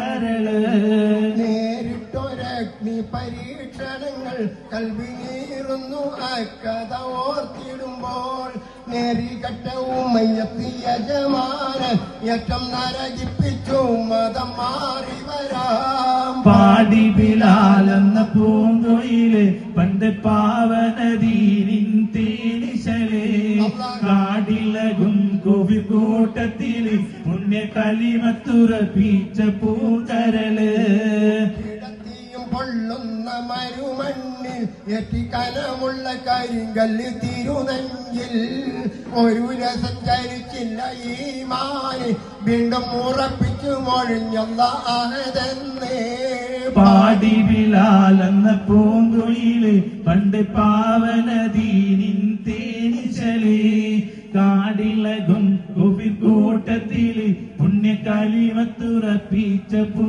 പൂങ്കരൾ നേരിട്ടൊരഗ്നി പരീക്ഷണങ്ങൾ കൽവിനീറുന്നു അക്കഥ ഓർത്തിടുമ്പോൾ നേരികട്ട ഉമ്മയത്തി യജമാന ഏറ്റം നരകിപ്പിച്ചു. മതം മാറി വരാം. പാടി ബിലാലെന്ന പൂങ്കൊയിൽ പണ്ട് പാവനദീനിൻ കാടിലകും കോവി കൂട്ടത്തിൽ പുണ്യ കലിമത്തുറപ്പിച്ച പൂങ്കരൾ കിടത്തിയും പൊള്ളുന്ന മരുമണ്ണിൽ എത്തിക്കനമുള്ള കരിങ്കല്ല് തിരുനെഞ്ചിൽ. ഒരു രസഞ്ചരിച്ചില്ല ഈ മാന്. വീണ്ടും ഉറപ്പിച്ചു മൊഴിഞ്ഞല്ല ആഹതെന്നേ പാടി ബിലാലെന്ന പൂങ്കുഴിയിൽ പണ്ട് തേനിശലേ കാടിലകും കോവി കൂട്ടത്തിൽ വത്തുറപ്പിച്ച പൂ